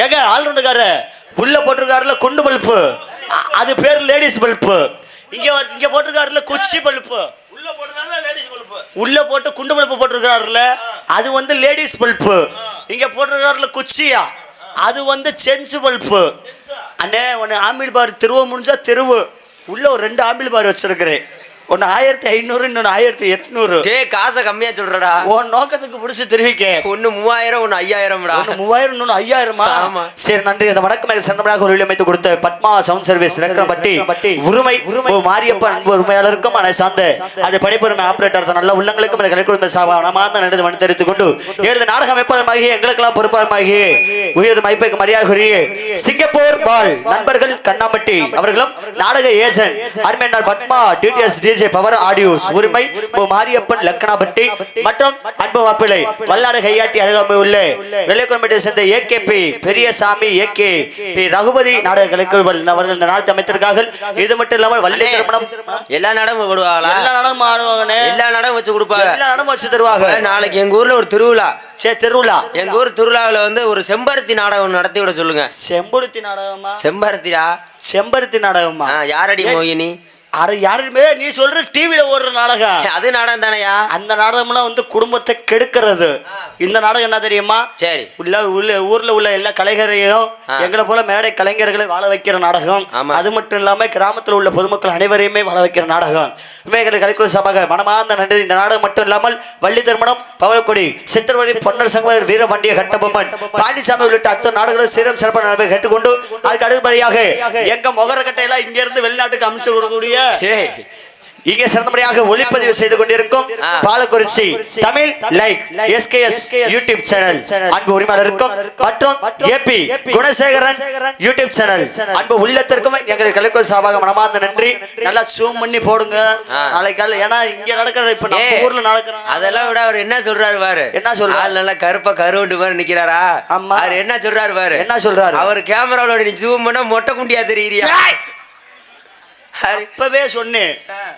ஏங்க ஆல்ரவுண்டுக்கார உள்ள போட்டிருக்காருல குண்டு பல்பு. அ- அது பேர் லேடிஸ் பல்பு. இங்க இங்க போட்டிருக்காருல குச்சி பல்பு. உள்ள போட்டனால லேடிஸ் பல்பு. உள்ள போட்டு குண்டு பல்பு போட்டிருக்காருல அது வந்து லேடிஸ் பல்பு. இங்க போட்டிருக்காருல குச்சியா. அது வந்து சென்ஸ் பல்பு. அண்ணே ஒன்று ஆம்பிள் பார் திருவ முடிஞ்சா தெருவு. உள்ள ஒரு ரெண்டு ஆம்பிள் பார் வச்சிருக்கிறேன். ஒன்று ஆயிரத்தி ஐநூறு இன்னொன்று ஆயிரத்தி எட்நூறு. டே காசை கம்மியா சொல்றடா. உன் நோக்கத்துக்கு பிடிச்சி தெரிவிக்க. ஒண்ணு மூவாயிரம் ஒண்ணு ஐயாயிரம்டா. மூவாயிரம் இன்னொன்னு ஐயாயிரமா? ஆமா. சரி நன்றி. இந்த வணக்கம். சொந்தமாக ஒரு அமைத்து கொடுத்த பத்மா சவுண்ட் சர்வீஸ் ரெக்கம்பட்டி. உரிமை உரிமை. மாரியப்பன் அன்பு உரிமையாளருக்கும் அதை சார்ந்த. அது படைப்புரிமை ஆபரேட்டர் நல்ல உள்ளங்களுக்கும் இந்த கலைக்குழும சாபானமார்ந்த நன்றி மனு தெரிவித்துக் கொண்டு ஏழு நாடக அமைப்பாளமாகி எங்களுக்கெல்லாம் பொறுப்பாளமாகி உயர்ந்த மைப்பைக்கு மரியாதைக்குரிய சிங்கப்பூர் பால் நண்பர்கள் கண்ணாம்பட்டி அவர்களும் நாடக agent அருமையண்ணார் Padma DTS DJ power audios. உரிமை. மாரியப்பன் லக்கணாபட்டி மற்றும் அன்பு மாப்பிள்ளை வல்லாடு கையாட்டி அருகாமை உள்ள வெள்ளைக்குளம்பட்டியை சேர்ந்த AKP Periyasamy AK P Raghupathi நாடக கலைக்குழுவல் அவர்கள் இந்த நாடகத்தை அமைத்திருக்கார்கள். இது மட்டும் இல்லாமல் வள்ளி திருமணம். எல்லா நடமும் போடுவாங்களா எல்லா நடனமும் ஆடுவாங்கண்ணே. எல்லா நடமும் வச்சு கொடுப்பாங்க. எல்லா நடனமும் வச்சு தருவாங்க. நாளைக்கு எங்க ஊர்ல ஒரு திருவிழா. சரி திருவிழா. எங்க ஊர் திருவிழாவில் வந்து ஒரு செம்பருத்தி நாடகம் நடத்தி விட சொல்லுங்க. செம்பருத்தி நாடகமா? செம்பருத்திடா? செம்பருத்தி நாடகமா? யாரடி மோகினி? அட யாருமே நீ சொல்ற டிவில ஓடுற நாடகம். அது நாடகம் தானேயா? அந்த நாடகம்லாம் வந்து குடும்பத்தை கெடுக்கிறது. இந்த நாடகம் என்ன தெரியுமா? சரி. உள்ள உள்ள ஊர்ல உள்ள எல்லா கலைஞரையும். எங்களை போல மேடை கலைஞர்களை வாழ வைக்கிற நாடகம். அது மட்டும் இல்லாம கிராமத்தில் உள்ள பொதுமக்கள் அனைவரையுமே வாழ வைக்கிற நாடகம். இவைகளை கலைக்குழு சபாக மனமார்ந்த நன்றி. இந்த நாடகம் மட்டும் இல்லாமல் வள்ளி திருமணம் பவளக்கொடி சித்திரவழி பொன்னர் சங்கர் வீரபாண்டிய கட்டபொம்மன் பாண்டிசாமி உள்ளிட்ட அத்தனை நாடுகளும் சீரம் சிறப்பான கேட்டுக்கொண்டு அதுக்கு அடுத்தபடியாக எங்க முகர கட்டையெல்லாம் இங்க இருந்து வெளிநாட்டுக்கு அனுப்பிச்சு கொடுக்கக்கூடிய ஏய் இங்கே சிறந்தபடியாக ஒளிப்பதிவு செய்து கொண்டிருக்கும். Palakurichi Tamil like SKS YouTube channel அன்பு உரிமையாளருக்கும் மற்றும் ஏபி குணசேகரன் யூடியூப் சேனல். அன்பு உள்ளத்திற்கும் எங்களுக்கு கலைக்குழு சாபாக மனமார்ந்த நன்றி. நல்லா ஜூம் பண்ணி போடுங்க. நாளைக்கு ஏன்னா இங்க நடக்கிறது இப்ப நம்ம ஊர்ல நடக்கிற அதெல்லாம் விட அவர் என்ன சொல்றாரு பாரு. என்ன சொல்றாரு? நல்லா கருப்பா கருவண்டு மாதிரி நிக்கிறாரா? ஆமா. அவர் என்ன சொல்றாரு பாரு? என்ன சொல்றாரு? அவர் கேமராவோட நீ ஜூம் பண்ணா மொட்டை குண்டியா தெரியுறியா? ஏய்! இப்பவே சொன்னேன்.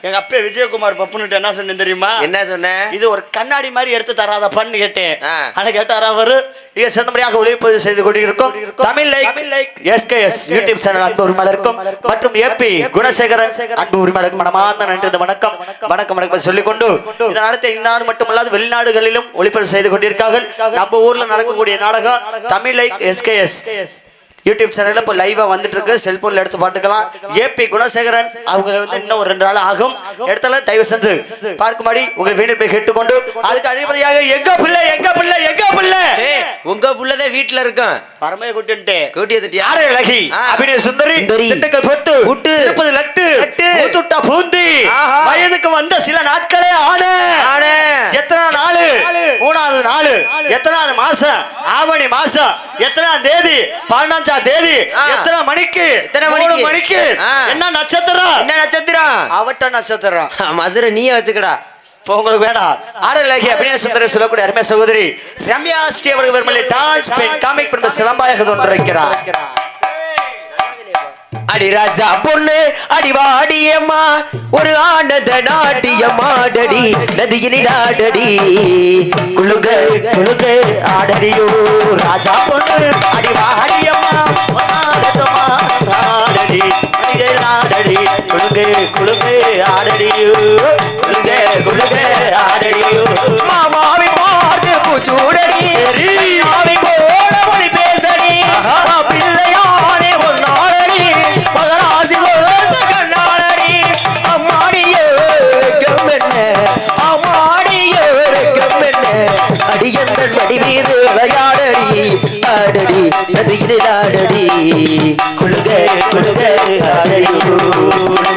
எங்க அப்பா விஜயகுமார் பப்புன்னுட்டு என்ன சொன்னேன் தெரியுமா? என்ன சொன்ன? இது ஒரு கண்ணாடி மாதிரி எடுத்து தராதப்பான்னு கேட்டேன். ஆனா கேட்டாரா அவரு. இங்க சிறந்தபடியாக ஒளிப்பதிவு செய்து கொண்டிருக்கும் Tamil like SKS YouTube channel அன்பு உரிமையாளருக்கும் மற்றும் ஏபி குணசேகரன் அன்பு உரிமையாளருக்கும் மனமார்ந்த நன்றி இந்த வணக்கம். வணக்கம். வணக்கம் சொல்லிக் கொண்டு இந்த நடத்த இந்த நாடு மட்டுமல்லாது வெளிநாடுகளிலும் ஒளிப்பதிவு செய்து கொண்டிருக்கார்கள் நம்ம ஊர்ல நடக்கக்கூடிய நாடகம் தமிழ் லைக் எஸ்கேஎஸ் யூடியூப் சேனல்ல இப்போ லைவா வந்துட்டு இருக்கு செல்போன்ல எடுத்து பாத்துக்கலாம் ஏபி குணசேகரன் அவங்க வந்து இன்னும் ஒரு ரெண்டு நாள் ஆகும். இடத்துல தயவு செஞ்சு பார்க்கும்படி உங்க வீடு போய் கேட்டுக்கொண்டு அதுக்கு அதிபதியாக எங்க பிள்ளை எங்க பிள்ளை எங்க பிள்ளை? உங்க புள்ளதான் வீட்டுல இருக்கும். பரமைய கூட்டின்ட்டு கூட்டி வந்துட்டியா யாரு இலகி. அபிநய சுந்தரி. திண்டுக்கல் பொட்டு புட்டு. திருப்பதி லட்டு. மூத்துட்டா பூந்தி. வயதுக்கு வந்த சில நாட்களே ஆன. ஆனே. எத்தனை நாளு? மூணாவது நாளு? எத்தனாவது மாசம்? ஆவணி மாசம்? எத்தனாம் தேதி? பதினஞ்சாம் தேதி? ஆ. எத்தனை மணிக்கு? எத்தனை மூணு மணிக்கு? மணிக்கு. என்ன நட்சத்திரம்? என்ன நட்சத்திரம்? அவட்ட நட்சத்திரம். மசுரை நீயே வச்சுக்கடா. இப்போ உங்களுக்கு வேணாம். ஆரலகி அபிநய சுந்தரி சொல்லக்கூடிய அருமை சகோதரி ரம்யா ஸ்ரீ அவர்கள் வருமலை டான்ஸ் பெண் காமிக் பெண் சிலம்பாயாக தோன்றிருக்கிறார் அடி ராஜா பொண்ணு அடி வாடியம்மா ஒரு ஆனந்த நாட்டியமாடடி நதியில் ஆடடி. குழுங்க குழுங்க ஆடடியோ. ராஜா பொண்ணு அடி நதியில் ஆடடி. குழுக குழுக ஆடடியோ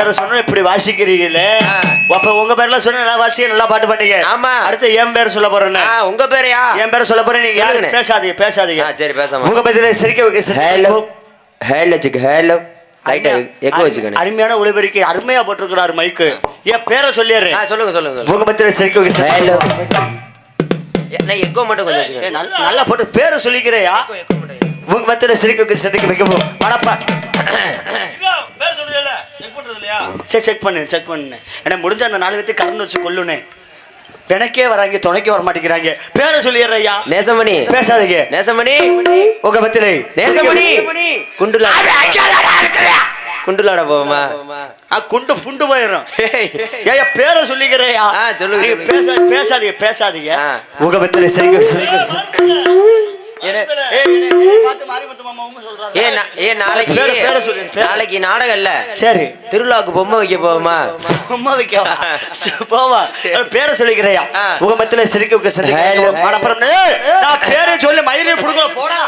பேரை சொன்னா இப்படி வாசிக்கிறீங்களே. அப்ப உங்க பேர்ல சொன்னா நல்லா வாசிக்க நல்லா பாட்டு பண்ணீங்க ஆமா. அடுத்து என் பேர் சொல்ல போறேன் உங்க பேரையா? என் பேரை சொல்ல போறேன் நீங்க. பேசாதீங்க பேசாதீங்க. சரி, பேசாம. உங்க பதில சிரிக்க வைக்க ஹலோ வைக்க. ஹலோ வச்சுக்க ஹலோ அருமையான ஒளிபெருக்கி அருமையா போட்டிருக்கிறாரு மைக்கு. என் பேரை சொல்லிடுறேன். சொல்லுங்க சொல்லுங்க உங்க மத்தியில சிரிக்க ஹலோ நான் எக்கோ மட்டும் கொஞ்சம் நல்ல- போட்டு பேரை சொல்லிக்கிறையா? உங்க மத்தியில சிரிக்க சந்திக்க வைக்கவும் மனப்பா என்ன, பேர் சொல்றீங்கல்ல செக் பண்றது இல்லையா சரி செக் பண்ணு செக் பண்ணு. எனக்கு முடிஞ்ச அந்த நாலு பேர்த்து கரண்ட் வச்சு கொல்லுனே. எனக்கே வராங்க துணைக்கே வர மாட்டேங்கிறாங்க பேரை சொல்லிடுறையா நேசமணி. பேசாதீங்க. நேசமணி. உங்க மத்தியில நேசமணி. குண்டுலா குண்டுலாட போவோமா? ஆ, குண்டு புண்டு போயிடும் ஏய். பேரை சொல்லிக்கிறையா ஆ, சொல்லுங்க. பேச பேசாதீங்க பேசாதீங்க. உங்க மத்தியில சிரிக்க சிரிக்க என்ன- ஏய், பார்த்து சொல்றாரு. ஏ நாளைக்கு. நாளைக்கு நாடகம் இல்ல சரி. திருவிழாவுக்கு பொம்மை வைக்க போவோமா? வைக்கவா? சரி, போவா. பேரை சொல்லிக்கிறையா. உங்க மத்தியில சிரிக்க ஏய், நான் பேரை சொல்லி மயிரே புடுங்கல போடா.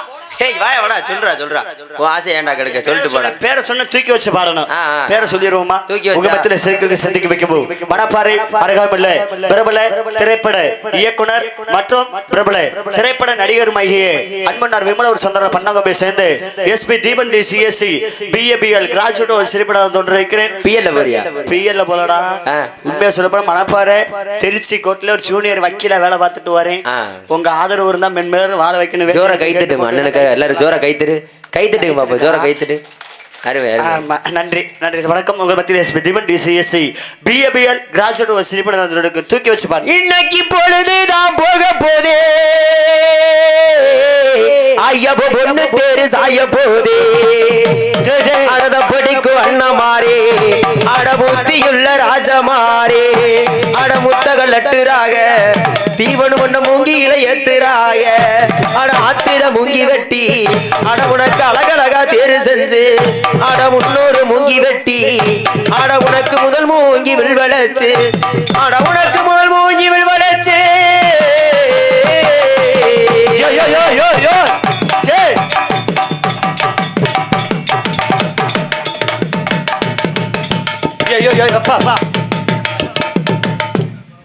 ஏய் வாயா வாடா சொல்றா சொல்றா. உன் ஆசை ஏன்டா கெடுக்க? சொல்லிட்டு போடா. பேரை சொன்ன தூக்கி வச்சு பாடணும். பேரை சொல்லிடுவோமா? தூக்கி வச்சா? உங்க சிரிக்க சந்திக்க வைக்கவும் மணப்பாறை அருகாமல்ல பிரபல திரைப்பட இயக்குனர் மற்றும் பிரபல திரைப்பட நடிகருமாகிய அன்பனார் விமலவர் சந்திரன் பண்ணாங்கம்பை சேர்ந்து SP Deepan D CSC BABL graduate ஒரு சிரிப்படம் தோன்று இருக்கிறேன். பிஎல்ல போறியா? பிஎல்ல போலடா. உண்மையா சொல்லப்போனா மணப்பாறை திருச்சி கோர்ட்ல ஒரு ஜூனியர் வக்கீலா வேலை பார்த்துட்டு வரேன். உங்க ஆதரவு இருந்தா மென்மேலும் வாழ வைக்கணும். ஜோரா கைத்தட்டுமா அண்ணனுக்கு எல்லாரும் ஜோரா கைத்தட்டு கைத்தட்டுங்க பாப்பா ஜோரா கைத்தட்டு அருமை நன்றி நன்றி. வணக்கம். உங்கள் மத்தியில் தீபன் டிசிஎஸ்சி பிஏபிஎல் கிராஜுவேட் ஒரு சிரிப்படம் தூக்கி வச்சு பாருங்க. இன்னைக்கு பொழுதுதான் போக போதே. ஐயப்ப பொண்ணு தேரு சாய போதே. அடத படிக்கும் அண்ணமாரே. அட புத்தியுள்ள ராஜமாரே. அட முத்தக லட்டுராக தீவன் ஒண்ண மூங்கியில ஏத்துறாக. அட ஆத்திர மூங்கி வெட்டி. அட உனக்கு அழகழகா தேரு செஞ்சு. அட முன்னூறு மூங்கி வெட்டி. அட உனக்கு முதல் மூங்கி வில்வளைச்சு அட உனக்கு முதல் மூங்கி வில்வளைச்சு யோ யோ யோ யோ யோ.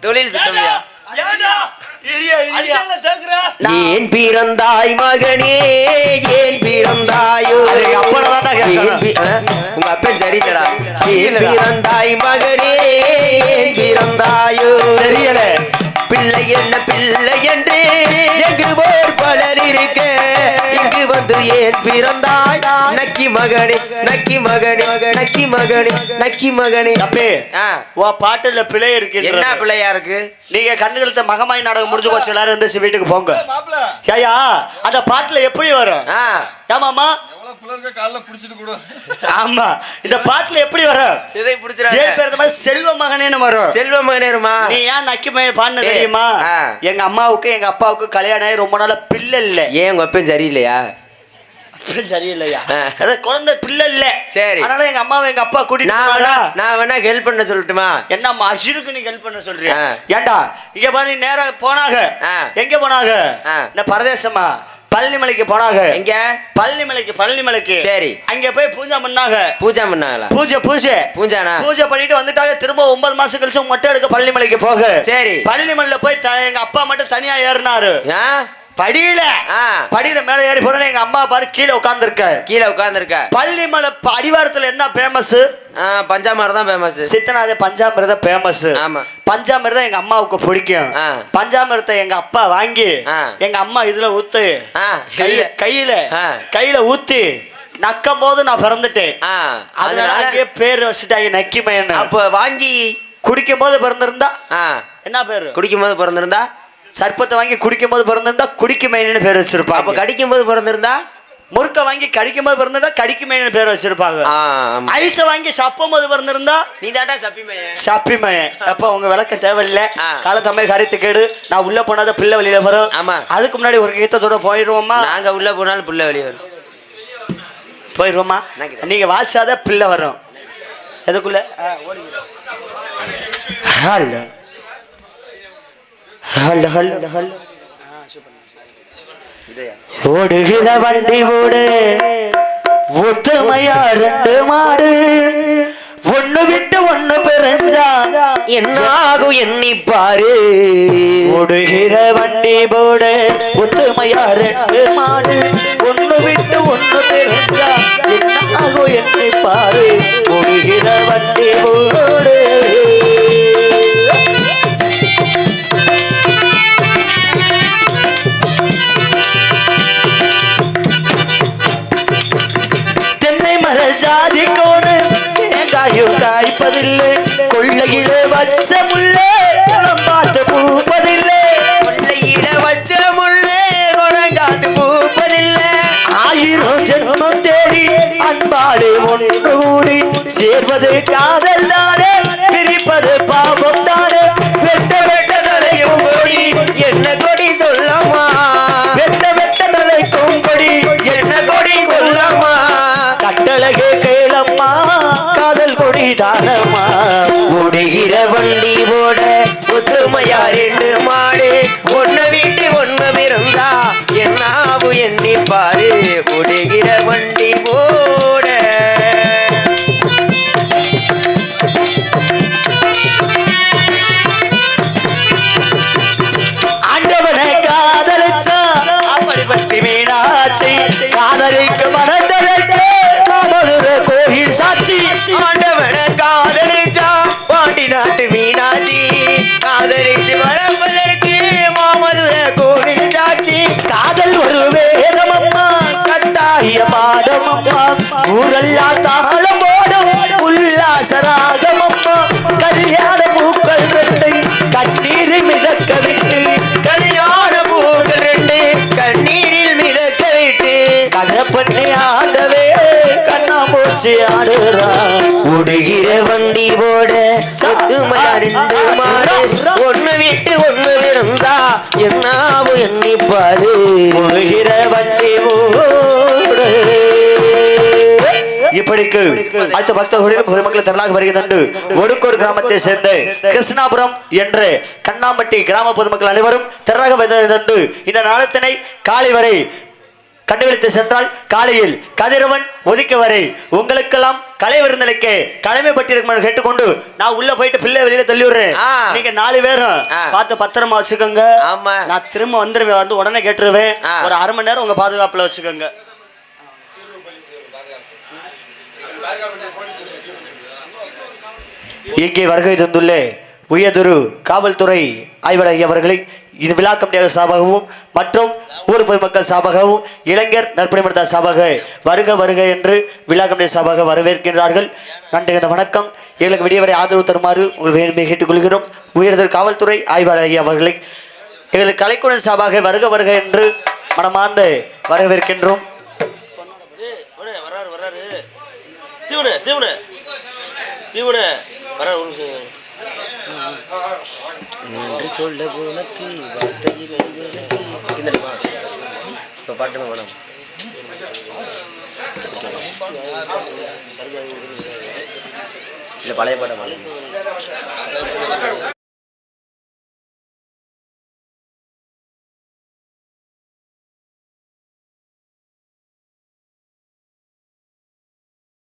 தொழில் சித்தம்யா ஏன் பிறந்தாய் மகனே? ஏன் பிறந்தாயோ? உங்க அப்பன் சரியில்லடா. ஏன் பிறந்தாய் மகனே? ஏன் பிறந்தாயோ? தெரியல. பிள்ளை என்ன பிள்ளை என்று எங்கு போர் பலர் இருக்க? இங்கு வந்து ஏன் பிறந்தாய்? நக்கி மகனே நக்கி மகனே நக்கி மகனே நக்கி மகனே. ஆ, உன் பாட்டுல பிழை இருக்கு என்ன பிள்ளையா இருக்கு? நீங்க கண்ணுகளுத்த மகமாய் நாடகம் முடிஞ்சு போச்சு எல்லாரும் இருந்து வீட்டுக்கு போங்க. ஏயா அந்த பாட்டுல எப்படி வரும்? ஏமாமா எவ்வளவு பிள்ளைங்க காலைல புடிச்சிட்டு கூட. ஆமா. இந்த பாட்டுல எப்படி வரும்? இதை ஏன் பிடிச்சிடாங்க பேர் இந்த மாதிரி செல்வ மகனேன்னு வரும்? செல்வ மகனேருமா நீ ஏன் நக்கி மகன் பாடின தெரியுமா? ஆ. எங்க அம்மாவுக்கு எங்க அப்பாவுக்கு கல்யாணம் ஆகி ரொம்ப நாளா பிள்ளை இல்ல. ஏன் உங்க அப்பன் சரியில்லையா? சரியில்லையா? ஆ. அதாவது குழந்தை பிள்ளை இல்ல. சரி. அதனால எங்க அம்மாவை எங்க அப்பா கூட்டிட்டு நான் நான் வேணா ஹெல்ப் பண்ண சொல்லட்டுமா? என்ன அஷிருக்கு நீ ஹெல்ப் பண்ண சொல்றியா? ஆ. ஏன்டா இங்க பாரு நீ நேரா போனாங்க ஆ. எங்க போனாங்க ஆ. இந்த பரதேசமா? பழனிமலைக்கு போனாங்க. எங்க? பழனிமலைக்கு பழனிமலைக்கு. சரி. அங்க போய் பூஜை பண்ணாங்க. பூஜா பண்ணாங்களா? பூஜை பூஜை. பூஜானா? பூஜை பண்ணிட்டு வந்துட்டாங்க. திரும்ப ஒன்பது மாசம் கழிச்சு மொட்டை எடுக்க பழனிமலைக்கு போக. சரி. பழனிமலையில போய் எங்க அப்பா மட்டும் தனியா ஏறினாரு. படியில. படியில மேல ஏறி போனா எங்க அம்மா பாரு கீழே உட்கார்ந்துருக்க. கீழே உட்காந்துருக்க பள்ளிமலை அடிவாரத்துல என்ன ஃபேமஸ் பஞ்சாமரம் தான் ஃபேமஸ் சித்தநாத பஞ்சாமிரதம் ஃபேமஸ் ஆமா. பஞ்சாமிரதம் எங்க அம்மாவுக்கு பிடிக்கும். ஆ. பஞ்சாமிரத்தை எங்க அப்பா வாங்கி. எங்க அம்மா இதுல ஊத்து கையில. கையில. ஊத்தி நக்கும் போது நான் பிறந்துட்டேன். அதனால பேர் வச்சுட்டாங்க நக்கிமயன் அப்போ வாங்கி குடிக்கும் போது பிறந்திருந்தா என்ன பேரு? குடிக்கும் போது பிறந்திருந்தா? சர்ப்பத்தை வாங்கி குடிக்கும் போது பிறந்திருந்தா குடிக்குமேனு பேர் அப்ப வச்சிருப்பாங்க கடிக்கும் போது பிறந்திருந்தா? முறுக்க வாங்கி கடிக்கும் போது பிறந்திருந்தா கடிக்குமேனு பேர் வச்சிருப்பாங்க. ஐஸ வாங்கி சப்பும் போது பிறந்திருந்தா நீ தாண்டா சப்பி மையன் சப்பிமயன் அப்ப உங்க விளக்கம் தேவையில்லை. ஆ. காலத்தம்மை கருத்து கேடு நான் உள்ள போனாத பிள்ளை வெளியில வரும். ஆமா. அதுக்கு முன்னாடி ஒரு கீதத்தோட போயிடுவோமா? நாங்க உள்ள போனாலும் புள்ள வெளியே வரும். போயிடுவோமா. நீங்க வாசாத பிள்ளை வரும். எதுக்குள்ள? Hello hello. Hello hello. ஓடுகிற வண்டி ஓடு. ஒத்துமையா ரெண்டு மாடு. ஒண்ணு விட்டு ஒண்ணு பிரிஞ்சா என்ன ஆகும் எண்ணி பாரு. ஓடுகிற வண்டி போடு ஒத்துமையா ரெண்டு மாடு. ஒண்ணு விட்டு ஒண்ணு பிரிஞ்சா என்ன ஆகும் என்னை பாரு. ஓடுகிற வண்டி போடு வச்ச முள்ளே குணம் பார்த்து பூப்பதில்லை. கொள்ளையிட வச்ச முள்ளே குணங்காத்து பூப்பதில்லை. ஆயிரம் ஜென்மம் தேடி அன்பாடு ஒன்று கூடி சேர்வது காதல் தானே. ஊரல்லா தாளம் போடும். உல்லாசராகமம்மா கல்யாண பூக்கள் ரெண்டை கண்ணீரை மிதக்க விட்டு. கல்யாண பூக்கள் ரெண்டு கண்ணீரில் மிதக்க விட்டு. கதை பண்ணி கண்ணா போச்சு ஆடுறா. ஓடுகிற வண்டி ஓட சத்துமையா ரெண்டு மாடு ஒண்ணு விட்டு ஒண்ணு இருந்தா என்னாவும் எண்ணிப்பாரு. ஓடுகிற வண்டி ஓடு. இப்படிக்கு அடுத்த பக்தர்களுடன் பொதுமக்கள் திரளாக வருகிறது ஒடுக்கூர் கிராமத்தை சேர்ந்த கிருஷ்ணாபுரம் என்ற கண்ணாம்பட்டி கிராம பொதுமக்கள் அனைவரும் திரளாக வருகிறது இந்த நாளத்தினை காலை வரை கண்டுகளித்து சென்றால் காலையில் கதிரவன் ஒதுக்க வரை உங்களுக்கெல்லாம் கலை விருந்தளிக்க கடமைப்பட்டிருக்கும் கேட்டுக்கொண்டு நான் உள்ள போயிட்டு பிள்ளை வெளியில தள்ளி விடுறேன். நீங்க நாலு பேரும். பார்த்து பத்திரமா வச்சுக்கோங்க ஆமா. நான் திரும்ப வந்துருவேன் வந்து உடனே கேட்டுருவேன். ஒரு அரை மணி நேரம் உங்க பாதுகாப்புல வச்சுக்கோங்க இங்கே வருகை தந்துள்ள உயர்திரு காவல்துறை ஆய்வாளர் அவர்களை இது விழா கமிட்டியாக சார்பாகவும் மற்றும் ஊர் பொதுமக்கள் சார்பாகவும் இளைஞர் நற்பணி சார்பாக வருக வருக என்று விழா கமிட்டி சார்பாக வரவேற்கின்றார்கள். நன்றி வணக்கம். எங்களுக்கு விடியவரை ஆதரவு தருமாறு உங்கள் கேட்டுக்கொள்கிறோம். உயர்தொரு காவல்துறை ஆய்வாளர் அவர்களை எங்களுக்கு கலைக்குழு சார்பாக வருக வருக என்று மனமார்ந்து வரவேற்கின்றோம். தீவனு தீவனு தீவனு வர ஒரு நிமிஷம். நன்றி சொல்ல உனக்கு வார்த்தையில் இப்போ பாட்டு மேடம். இல்லை பழைய பாடம்